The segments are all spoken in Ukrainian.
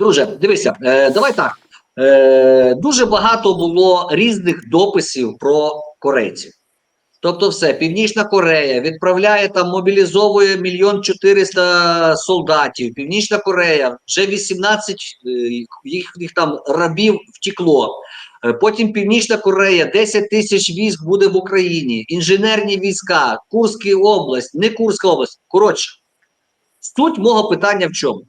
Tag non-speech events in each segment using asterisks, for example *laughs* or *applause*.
Друже, дивися, е, давай так. Е, дуже багато було різних дописів про корейців. Тобто, все, Північна Корея відправляє там, мобілізовує мільйон чотириста солдатів. Північна Корея вже 18 е, їх, їх там рабів втекло. Е, Потім Північна Корея, 10 тисяч військ буде в Україні, інженерні війська, Курська область, не Курська область. Коротше, суть мого питання в чому?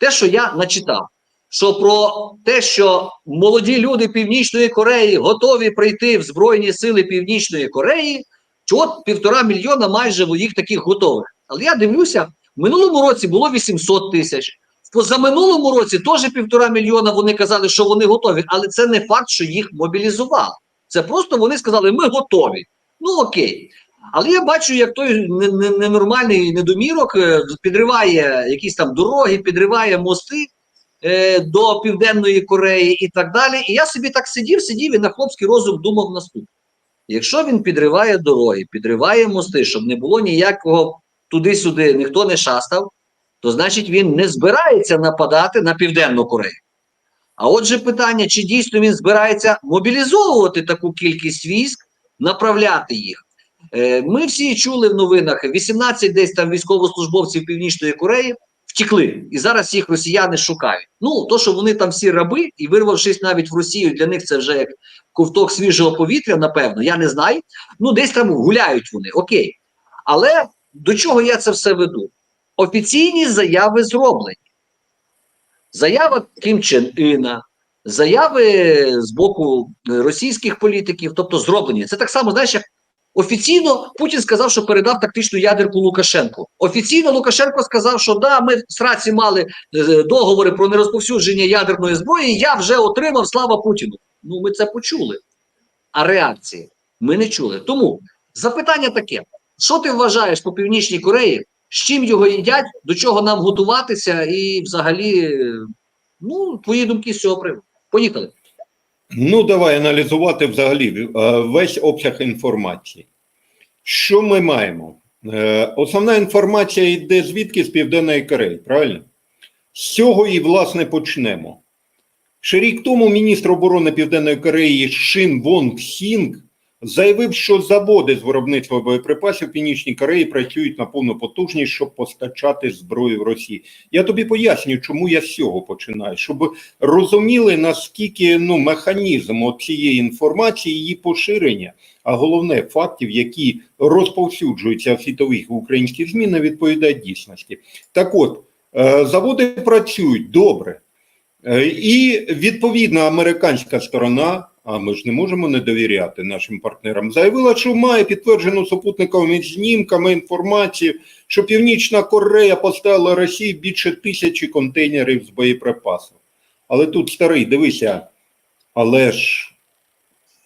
Те, що я начитав, що про те, що молоді люди Північної Кореї готові прийти в Збройні Сили Північної Кореї, от півтора мільйона майже їх таких готових. Але я дивлюся, в минулому році було 800 тисяч. В позаминулому році теж півтора мільйона вони казали, що вони готові, але це не факт, що їх мобілізували. Це просто вони сказали, ми готові. Ну окей. Але я бачу, як той не- не- ненормальний недомірок е, підриває якісь там дороги, підриває мости е, до Південної Кореї і так далі. І я собі так сидів, сидів і на хлопський розум думав наступне. Якщо він підриває дороги, підриває мости, щоб не було ніякого туди-сюди, ніхто не шастав, то значить він не збирається нападати на Південну Корею. А отже, питання, чи дійсно він збирається мобілізовувати таку кількість військ, направляти їх. Е, Ми всі чули в новинах 18 десь там військовослужбовців Північної Кореї втекли, і зараз їх росіяни шукають. Ну, то, що вони там всі раби, і вирвавшись навіть в Росію, для них це вже як ковток свіжого повітря, напевно, я не знаю. Ну, десь там гуляють вони, окей. Але до чого я це все веду? Офіційні заяви зроблені. Заява Кім Чен Іна, заяви з боку е, російських політиків, тобто зроблені. Це так само, знаєш, як офіційно Путін сказав, що передав тактичну ядерку Лукашенку. Офіційно Лукашенко сказав, що да, ми в сраці мали е, договори про нерозповсюдження ядерної зброї. Я вже отримав слава Путіну. Ну, ми це почули. А реакції ми не чули. Тому запитання таке: що ти вважаєш по Північній Кореї? З чим його їдять, до чого нам готуватися, і взагалі, е, ну, твої думки з цього приводу. Поїхали. Ну, давай аналізувати взагалі е, весь обсяг інформації. Що ми маємо? Е, Основна інформація йде звідки з Південної Кореї, правильно? З цього і, власне, почнемо. Ще рік тому міністр оборони Південної Кореї Шин Вонг Сінг заявив, що заводи з виробництва боєприпасів в Північній Кореї працюють на повну потужність, щоб постачати зброю в Росії. Я тобі поясню, чому я з цього починаю, щоб розуміли, наскільки ну, механізм цієї інформації, її поширення, а головне фактів, які розповсюджуються в світових українських ЗМІ, не відповідають дійсності. Так от, е, заводи працюють добре. Е, І відповідно американська сторона, а ми ж не можемо не довіряти нашим партнерам, заявила, що має підтверджену супутниковими знімками інформацію, що Північна Корея поставила Росії більше тисячі контейнерів з боєприпасів. Але тут старий, дивися, але ж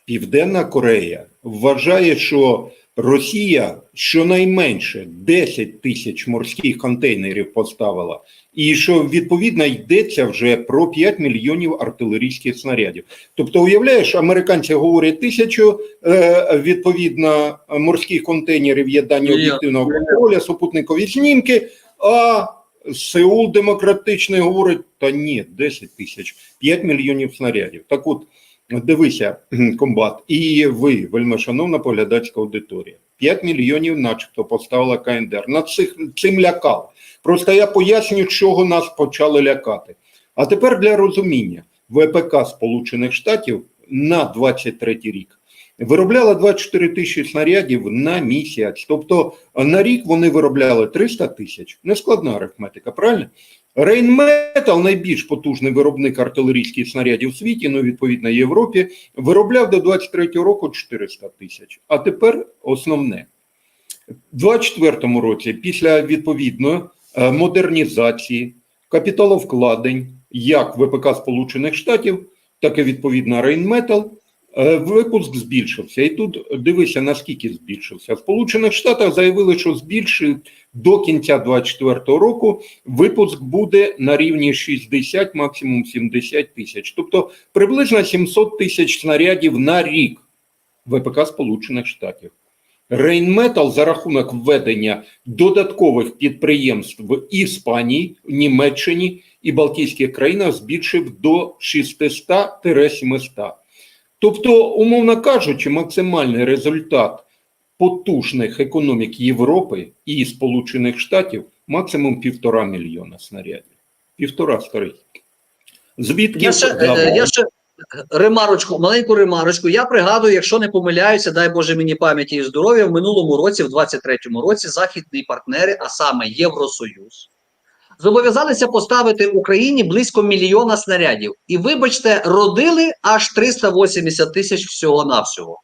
Південна Корея вважає, що Росія щонайменше 10 тисяч морських контейнерів поставила, і що відповідно йдеться вже про 5 мільйонів артилерійських снарядів. Тобто, уявляєш, американці говорять тисячу е, відповідно морських контейнерів є дані об'єктивного контролю, супутникові знімки. А Сеул демократичний говорить: та ні, 10 тисяч, 5 мільйонів снарядів. Так от. Дивися, комбат, і ви, вельмишановна поглядацька аудиторія. 5 мільйонів, начебто, поставила КНДР. На цих цим лякав. Просто я поясню, чого нас почали лякати. А тепер для розуміння: ВПК Сполучених Штатів на 23 рік виробляла 24 тисячі снарядів на місяць. Тобто на рік вони виробляли 300 тисяч. Нескладна арифметика, правильно? Рейнметал, найбільш потужний виробник артилерійських снарядів у світі, ну відповідно Європі, виробляв до 23-го року 400 тисяч. А тепер основне. У 24-му році, після відповідно е, модернізації, капіталовкладень, як ВПК Сполучених Штатів, так і відповідно Рейнметал, випуск збільшився. І тут дивися, наскільки збільшився. В Сполучених Штатах заявили, що збільшить до кінця 2024 року випуск буде на рівні 60, максимум 70 тисяч. Тобто приблизно 700 тисяч снарядів на рік ВПК Сполучених Штатів. Рейнметал за рахунок введення додаткових підприємств в Іспанії, Німеччині і Балтійських країнах збільшив до 600-700. Тобто, умовно кажучи, максимальний результат потужних економік Європи і Сполучених Штатів максимум півтора мільйона снарядів. Півтора старий. Звідки Я ще, е, я ще ремарочку, маленьку ремарочку. Я пригадую, якщо не помиляюся, дай Боже мені пам'яті і здоров'я, в минулому році, в 23-му році, західні партнери, а саме Євросоюз, зобов'язалися поставити Україні близько мільйона снарядів. І, вибачте, родили аж 380 тисяч всього-навсього.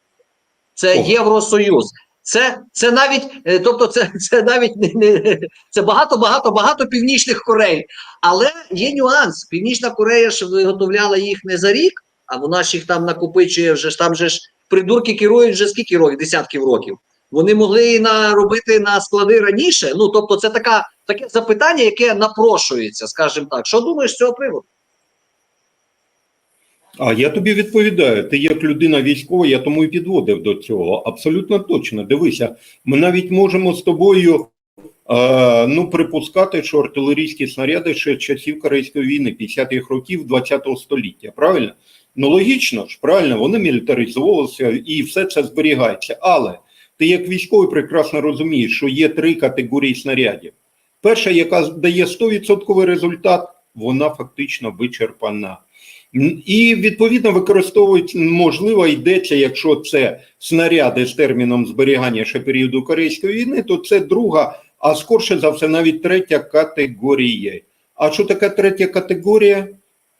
Це О. Євросоюз. Це, це навіть, е, тобто, це, це навіть не, не це багато, багато, багато північних Корей. Але є нюанс. Північна Корея ж виготовляла їх не за рік, а вона ж їх там накопичує вже ж там же ж придурки керують вже скільки років, десятків років. Вони могли і наробити на склади раніше. Ну тобто, це така таке запитання, яке напрошується, скажімо так. Що думаєш з цього приводу? А я тобі відповідаю, ти як людина військова, я тому і підводив до цього. Абсолютно точно. Дивися, ми навіть можемо з тобою е, ну, припускати, що артилерійські снаряди ще часів Корейської війни, 50-х років 20-го століття. Правильно? Ну логічно ж, правильно, вони мілітаризувалися і все це зберігається. Але ти як військовий прекрасно розумієш, що є три категорії снарядів. Перша, яка дає 100% результат, вона фактично вичерпана. І відповідно використовують, можливо, йдеться, якщо це снаряди з терміном зберігання ще періоду Корейської війни, то це друга, а скорше за все, навіть третя категорія. А що таке третя категорія?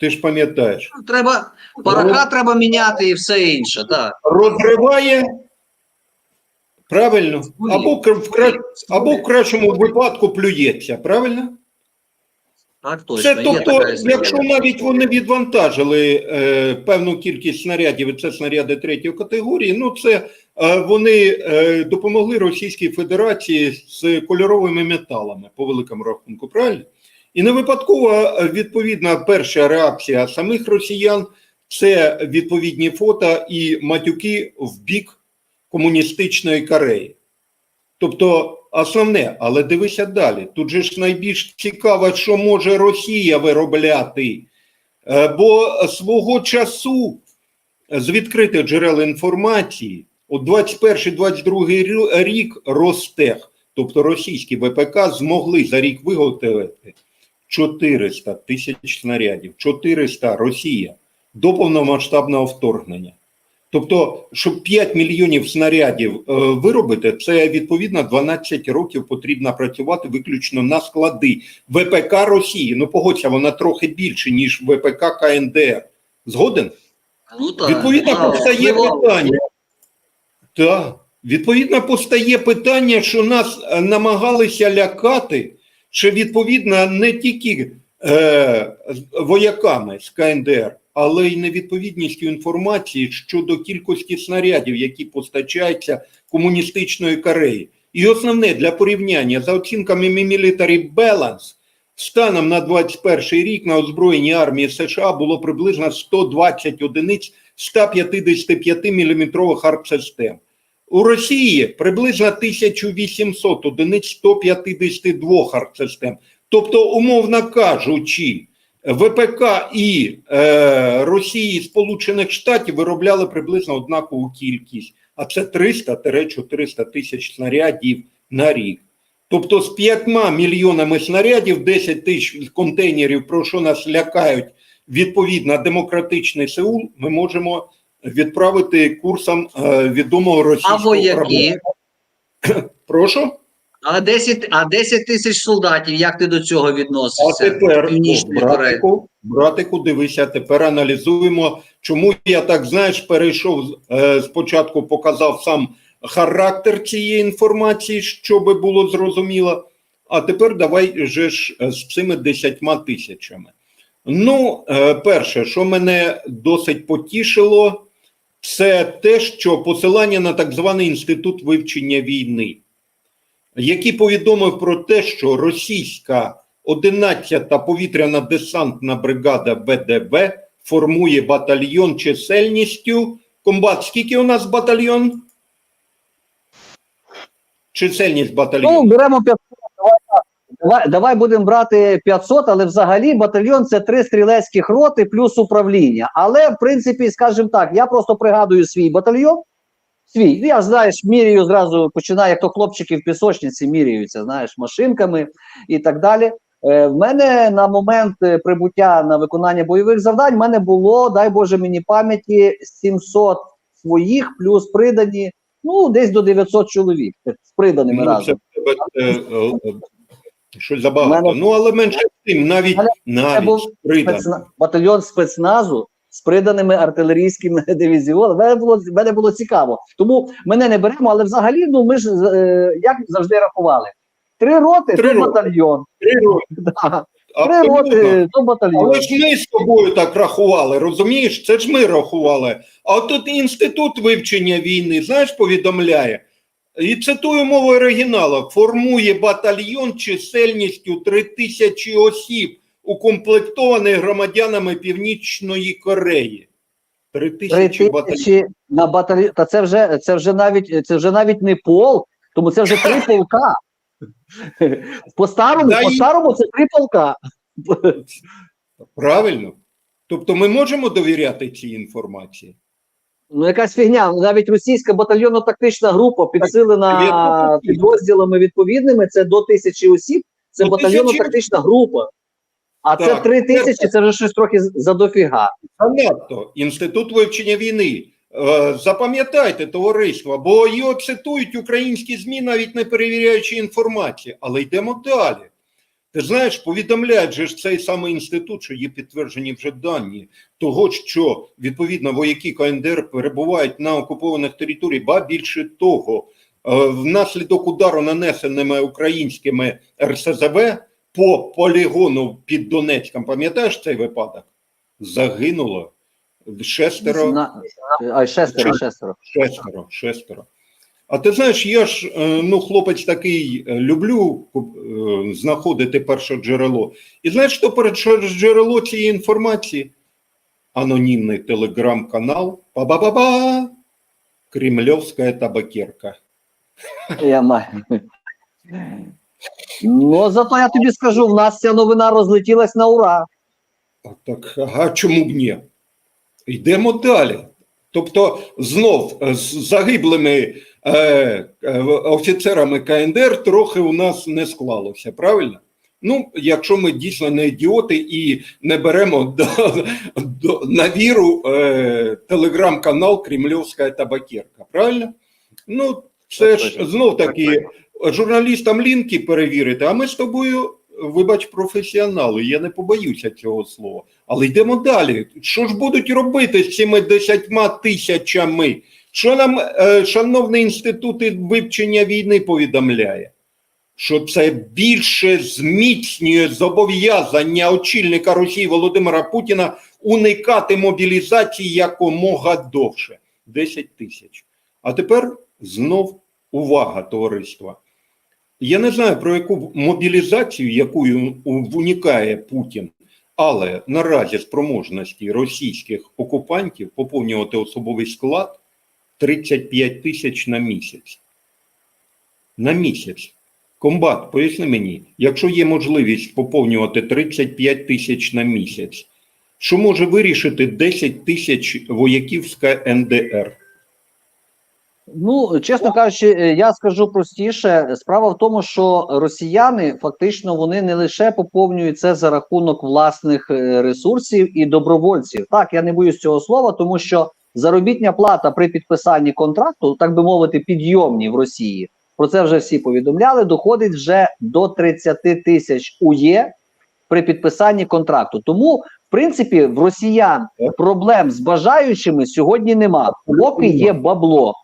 Ти ж пам'ятаєш, Треба параха треба міняти і все інше. Так. розриває правильно, або в кра- або в кращому випадку плюється, правильно? Так, точно. Це тобто, якщо навіть вони відвантажили е, певну кількість снарядів, і це снаряди третьої категорії, ну це е, вони е, допомогли Російській Федерації з кольоровими металами по великому рахунку, правильно? І не випадково е, відповідна перша реакція самих росіян це відповідні фото і матюки в бік комуністичної Кореї. Тобто основне, але дивися далі. Тут же ж найбільш цікаво, що може Росія виробляти. Е, Бо свого часу з відкритих джерел інформації у 21-22 рік Ростех, тобто російські ВПК, змогли за рік виготовити 400 тисяч снарядів. 400 Росія до повномасштабного вторгнення. Тобто, щоб 5 мільйонів снарядів е, виробити, це відповідно 12 років потрібно працювати виключно на склади ВПК Росії. Ну погодься, вона трохи більше, ніж ВПК КНДР. Згоден? Ну, так. Відповідно, Так, постає впливало. питання. Так, відповідно, постає питання, що нас е, намагалися лякати, що відповідно не тільки е, вояками з КНДР, але й невідповідністю інформації щодо кількості снарядів, які постачаються комуністичної Кореї. І основне для порівняння за оцінками Military Balance, станом на 21 рік на озброєнні армії США було приблизно 120 одиниць 155 мм артсистем. У Росії приблизно 1800 одиниць 152 артсистем. Тобто, умовно кажучи, ВПК і е, Росії і Сполучених Штатів виробляли приблизно однакову кількість, а це 300-400 тисяч снарядів на рік. Тобто з 5 мільйонами снарядів, 10 тисяч контейнерів, про що нас лякають відповідно демократичний Сеул, ми можемо відправити курсом е, відомого російського вояки? корабля. Прошу? А 10, а 10 тисяч солдатів, як ти до цього А відносишся? тепер, Північної братику, братику, дивися, тепер аналізуємо, чому я так, знаєш, перейшов, е, спочатку показав сам характер цієї інформації, щоб було зрозуміло, а тепер давай же ж е, з цими десятьма тисячами. Ну, е, перше, що мене досить потішило, це те, що посилання на так званий інститут вивчення війни, який повідомив про те, що російська 11-та повітряна десантна бригада ВДВ формує батальйон чисельністю. Комбат, скільки у нас батальйон? Чисельність батальйону. Ну, беремо 500, давай давай, давай будемо брати 500, але взагалі батальйон це три стрілецьких роти плюс управління. Але в принципі, скажімо так, я просто пригадую свій батальйон. Свій, Ну, я знаєш, міряю зразу починаю, як то хлопчики в пісочниці міряються, знаєш, машинками і так далі. Е, в мене на момент е, прибуття на виконання бойових завдань в мене було, дай Боже мені пам'яті, 700 своїх, плюс придані, ну, десь до 900 чоловік з приданими Ну, разом. е, е, щось забагато. Мене- Ну, але менше тим, навіть, навіть був. Спецна... Батальйон спецназу з приданими артилерійськими *laughs* дивізіонами. Мене було, мене було цікаво. Тому мене не беремо, але взагалі, ну ми ж е, як завжди рахували. Три роти Три то роти. батальйон. Три роки, *laughs* Да. Три роти то батальйон. Але ж ми з тобою так рахували, розумієш? Це ж ми рахували. А от тут інститут вивчення війни, знаєш, повідомляє. І цитую мову оригіналу: формує батальйон чисельністю 3 тисячі осіб, укомплектованих громадянами Північної Кореї. Три тисячі батальйонів. на батальйон. Та це вже це вже навіть це вже навіть не полк, тому це вже три полка. *laughs* По старому, Да по і- старому це три полка. Правильно? Тобто ми можемо довіряти цій інформації? Ну, якась фігня. Навіть російська батальйонно-тактична група, підсилена підрозділами відповідними, це до тисячі осіб. Це батальйонно-тактична група. А це три тисячі, це вже щось трохи за дофіга. Занадто інститут вивчення війни. Е, Запам'ятайте, товариство, бо його цитують українські ЗМІ, навіть не перевіряючи інформацію. Але йдемо далі. Ти знаєш, повідомляють же ж цей самий інститут, що є підтверджені вже дані того, що відповідно вояки КНДР перебувають на окупованих територіях, ба більше того, е, внаслідок удару, нанесеними українськими РСЗВ по полігону під Донецьком, пам'ятаєш цей випадок? Загинуло шестеро, На- А шестеро, шестеро. шестеро, шестеро. А ти знаєш, я ж е, ну, хлопець такий е, люблю е, знаходити перше джерело. І знаєш, що перше джерело цієї інформації? Анонімний телеграм-канал Па-ба-ба-ба! Кремльовська табакерка. Я маю. Ну, зато я тобі скажу, в нас ця новина розлетілась на ура. А Так, ага, чому б ні? Йдемо далі. Тобто, знов з загиблими е, е, офіцерами КНДР трохи у нас не склалося, правильно? Ну, якщо ми дійсно не ідіоти і не беремо до, до, на віру е, телеграм-канал Кремльовська табакерка, правильно? Ну, це ж знов таки журналістам лінки перевірити, а ми з тобою, вибач, професіонали, я не побоюся цього слова. Але йдемо далі. Що ж будуть робити з цими десятьма тисячами? Що нам е, шановний інститут вивчення війни повідомляє? Що це більше зміцнює зобов'язання очільника Росії Володимира Путіна уникати мобілізації якомога довше 10 тисяч. А тепер знов увага товариства. Я не знаю про яку мобілізацію, якою уникає Путін, але наразі спроможності російських окупантів поповнювати особовий склад 35 тисяч на місяць. На місяць. Комбат, поясни мені, якщо є можливість поповнювати 35 тисяч на місяць, що може вирішити 10 тисяч вояків з КНДР? Ну, чесно кажучи, е, я скажу простіше. Справа в тому, що росіяни фактично вони не лише поповнюють це за рахунок власних е, ресурсів і добровольців. Так, я не боюсь цього слова, тому що заробітня плата при підписанні контракту, так би мовити, підйомні в Росії. Про це вже всі повідомляли. Доходить вже до 30 тисяч УЄ при підписанні контракту. Тому, в принципі, в росіян проблем з бажаючими сьогодні нема, поки є бабло.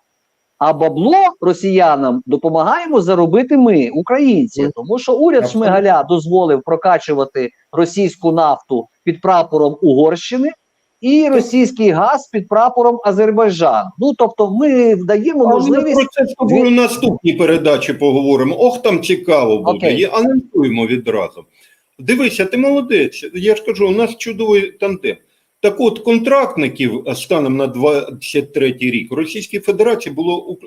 А бабло росіянам допомагаємо заробити ми, українці, тому що уряд Шмигаля дозволив прокачувати російську нафту під прапором Угорщини і російський газ під прапором Азербайджан. Ну тобто, ми даємо А ми можливість про це з тобою наступній передачі поговоримо. Ох, там цікаво буде. Окей. І анонсуємо відразу. Дивися, ти молодець. Я ж кажу, у нас чудовий тандем. Так от, контрактників е, станом на 23 рік в Російській Федерації було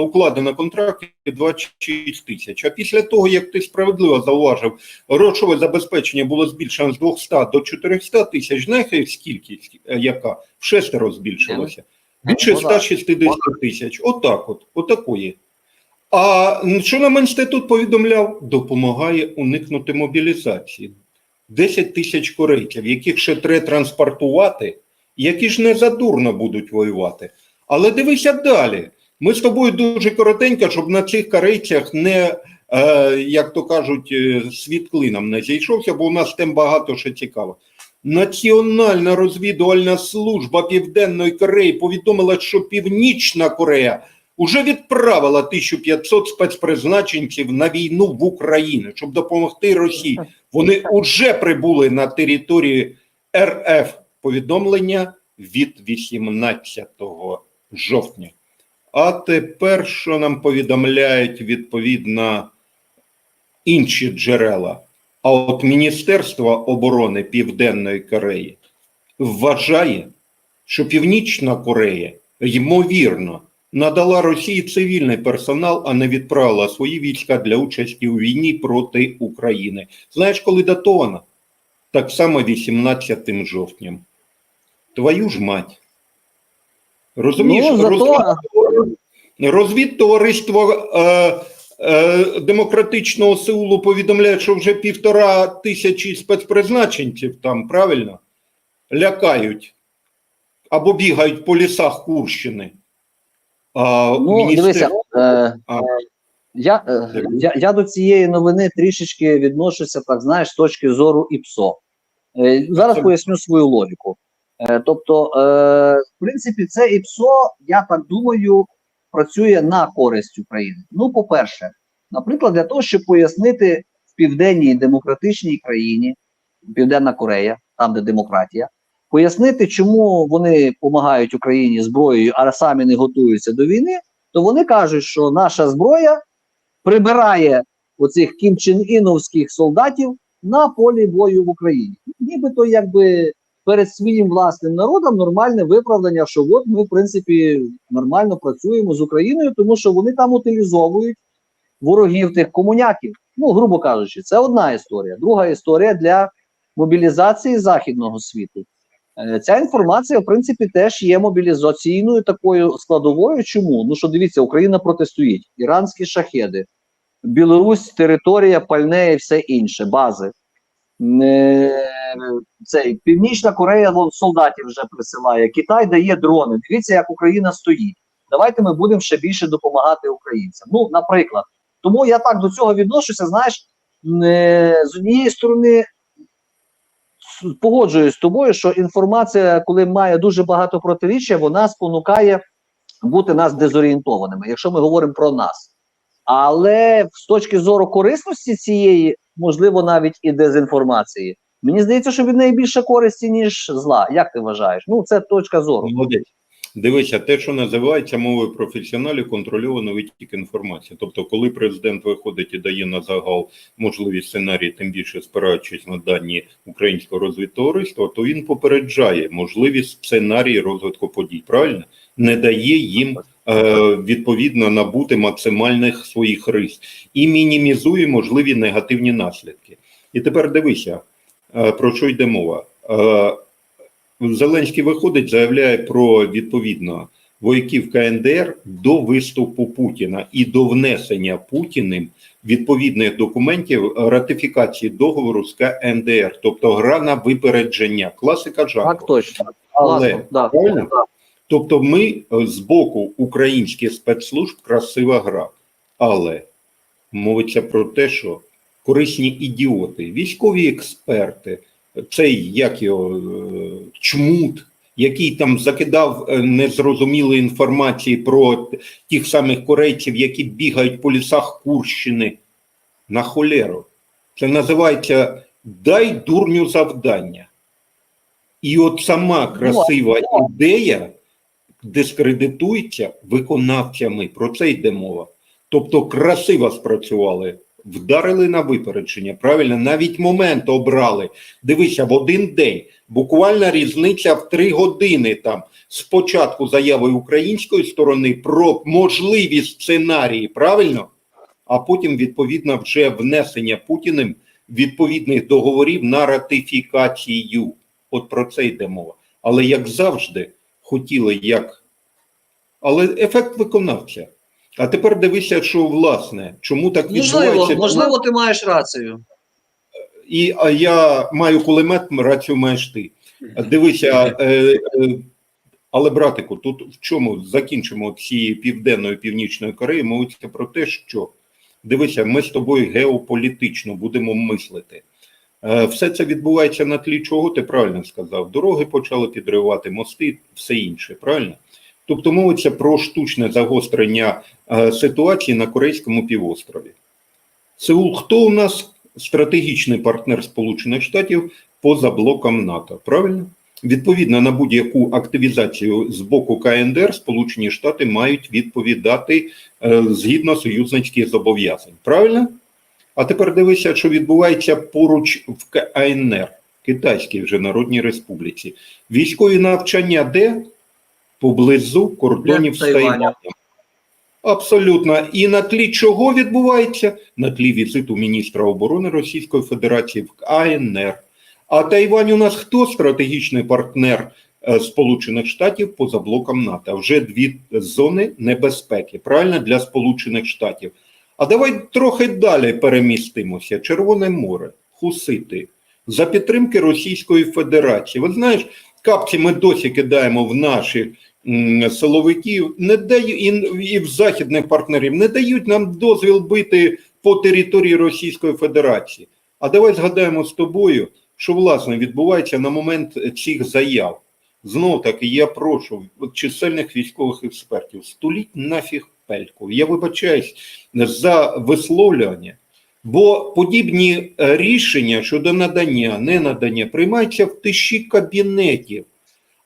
укладено контракти 26 тисяч. А після того, як ти справедливо зауважив, грошове забезпечення було збільшено з 200 до 400 тисяч, знаєте, скільки, е, яка? В шестеро збільшилося. Більше Ну, да. 160 тисяч. Отак от, отакої. А що нам інститут повідомляв? Допомагає уникнути мобілізації. 10 тисяч корейців, яких ще треба транспортувати, які ж не задурно будуть воювати. Але дивися далі. Ми з тобою дуже коротенько, щоб на цих корейцях не, е, як то кажуть, е, світ клином не зійшовся, бо у нас тем багато що цікаво. Національна розвідувальна служба Південної Кореї повідомила, що Північна Корея уже відправила 1500 спецпризначенців на війну в Україну, щоб допомогти Росії. Вони вже прибули на територію РФ. Повідомлення від 18 жовтня. А тепер, що нам повідомляють відповідно інші джерела? А от Міністерство оборони Південної Кореї вважає, що Північна Корея, ймовірно, надала Росії цивільний персонал, а не відправила свої війська для участі у війні проти України. Знаєш, коли датовано? Так само 18 жовтням. Твою ж мать. Розумієш, Ну, зато- розвід- розвідтовариство е, е, демократичного Сеулу повідомляє, що вже півтора тисячі спецпризначенців там, правильно? Лякають або бігають по лісах Курщини. А, Ну, міністер- дивися, е, А. я, е, я, я до цієї новини трішечки відношуся, так знаєш, з точки зору ІПСО. Е, зараз Це- поясню свою логіку. Е, тобто, е, в принципі, це ІПСО, я так думаю, працює на користь України. Ну, по-перше, наприклад, для того, щоб пояснити в південній демократичній країні, Південна Корея, там де демократія, пояснити, чому вони допомагають Україні зброєю, а самі не готуються до війни, то вони кажуть, що наша зброя прибирає оцих кімчен-іновських солдатів на полі бою в Україні. Нібито якби перед своїм власним народом нормальне виправдання, що от ми, в принципі, нормально працюємо з Україною, тому що вони там утилізовують ворогів тих комуняків. Ну, грубо кажучи, це одна історія. Друга історія для мобілізації західного світу. Е, Ця інформація, в принципі, теж є мобілізаційною такою складовою. Чому? Ну що дивіться, Україна протестує, іранські шахеди, Білорусь, територія, пальне і все інше, бази. Е, Цей Північна Корея солдатів вже присилає. Китай дає дрони. Дивіться, як Україна стоїть. Давайте ми будемо ще більше допомагати українцям. Ну, наприклад, тому я так до цього відношуся. Знаєш, е, з однієї сторони погоджуюсь з тобою, що інформація, коли має дуже багато протиріччя, вона спонукає бути нас дезорієнтованими, якщо ми говоримо про нас. Але з точки зору корисності цієї, можливо, навіть і дезінформації, мені здається, що від неї більше користі, ніж зла. Як ти вважаєш? Ну, це точка зору. Молодець. Дивися, те, що називається мовою професіоналів, контрольований витік інформації. Тобто, коли президент виходить і дає на загал можливі сценарії, тим більше спираючись на дані українського розвідтовариства, то він попереджає можливі сценарії розвитку подій. Правильно не дає їм е, відповідно набути максимальних своїх рис і мінімізує можливі негативні наслідки. І тепер дивися, е, про що йде мова. Зеленський виходить, заявляє про відповідно вояків КНДР до виступу Путіна і до внесення Путіним відповідних документів ратифікації договору з КНДР, тобто гра на випередження, класика жанру. Так точно. Але, да. Тобто, ми е, з боку українських спецслужб красива гра, але мовиться про те, що корисні ідіоти, військові експерти, цей як його е, чмут, який там закидав е, незрозумілої інформації про тих самих корейців, які бігають по лісах Курщини на холеру. Це називається дай дурню завдання. І от сама красива ідея дискредитується виконавцями. Про це йде мова. Тобто красиво спрацювали вдарили на випередження. Правильно, навіть момент обрали. Дивися, в один день буквально різниця в три години там спочатку заяви української сторони про можливі сценарії, правильно? А потім, відповідно, вже внесення Путіним відповідних договорів на ратифікацію. От про це йде мова. Але як завжди, хотіли як. Але ефект виконавця. А тепер дивися, що власне, чому так Можливо, відбувається. можливо, ти маєш рацію. І а я маю кулемет, рацію маєш ти. Дивися, е, е, але братику, тут в чому закінчимо цієї південної північної Кореї, мовиться про те, що дивися, ми з тобою геополітично будемо мислити. Е, Все це відбувається на тлі чого, ти правильно сказав. Дороги почали підривати, мости, все інше, правильно? Тобто мовиться про штучне загострення е, ситуації на Корейському півострові. Сеул, хто у нас стратегічний партнер Сполучених Штатів поза блоком НАТО? Правильно? Відповідно на будь-яку активізацію з боку КНДР, Сполучені Штати мають відповідати е, згідно союзницьких зобов'язань. Правильно? А тепер дивися, що відбувається поруч в КНР, Китайській вже Народній Республіці. Військові навчання де? Поблизу кордонів з. Тайванем. Абсолютно. І на тлі чого відбувається? На тлі візиту міністра оборони Російської Федерації в КНР. А Тайвань у нас хто стратегічний партнер е, Сполучених Штатів поза блоком НАТО? Вже дві зони небезпеки, правильно, для Сполучених Штатів. А давай трохи далі перемістимося. Червоне море, Хусити, за підтримки Російської Федерації. Ви знаєш, капці ми досі кидаємо в наших м, силовиків, не дають і, в західних партнерів, не дають нам дозвіл бити по території Російської Федерації. А давай згадаємо з тобою, що власне відбувається на момент цих заяв. Знов таки, я прошу чисельних військових експертів, стуліть нафіг пельку. Я вибачаюсь за висловлювання, бо подібні е, рішення щодо надання, не надання приймаються в тиші кабінетів.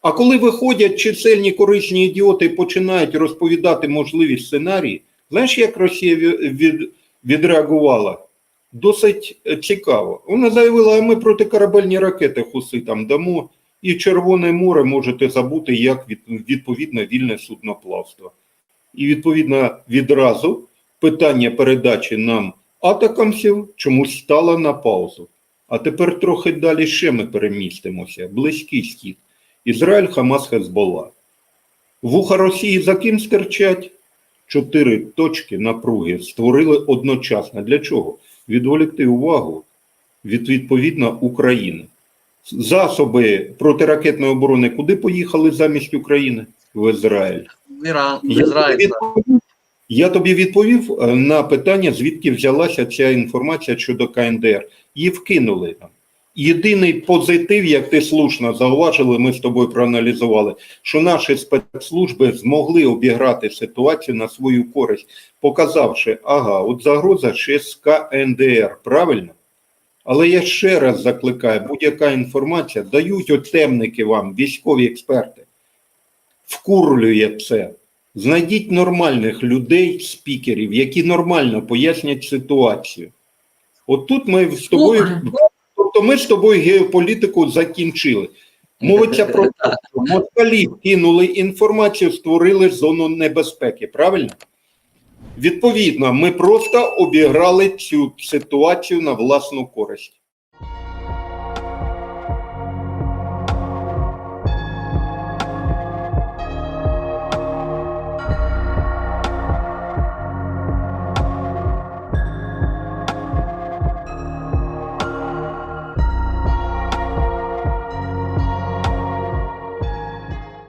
А коли виходять чисельні корисні ідіоти і починають розповідати можливі сценарії, знаєш, як Росія від, відреагувала? Досить е, цікаво. Вона заявила, а ми протикорабельні ракети хуси там дамо, і Червоне море можете забути як від, відповідно вільне судноплавство. І відповідно відразу питання передачі нам атакамсів чомусь стало на паузу. А тепер трохи далі ще ми перемістимося. Близький схід. Ізраїль, Хамас, Хезболла. Вуха Росії за ким стирчать? Чотири точки напруги створили одночасно. Для чого? Відволікти увагу від відповідно України. Засоби протиракетної оборони куди поїхали замість України? В Ізраїль. Іран, Я Ізраїль. тобі відповів- Я тобі відповів е, на питання, звідки взялася ця інформація щодо КНДР. Її вкинули там. Єдиний позитив, як ти слушно зауважили, ми з тобою проаналізували, що наші спецслужби змогли обіграти ситуацію на свою користь, показавши, ага, от загроза ще з КНДР, правильно? Але я ще раз закликаю, будь-яка інформація, дають от темники вам, військові експерти, вкурлює це. Знайдіть нормальних людей, спікерів, які нормально пояснять ситуацію. От тут ми з тобою, тобто ми з тобою геополітику закінчили. Мовиться про те, *laughs* що москалі кинули інформацію, створили зону небезпеки, правильно? Відповідно, ми просто обіграли цю ситуацію на власну користь.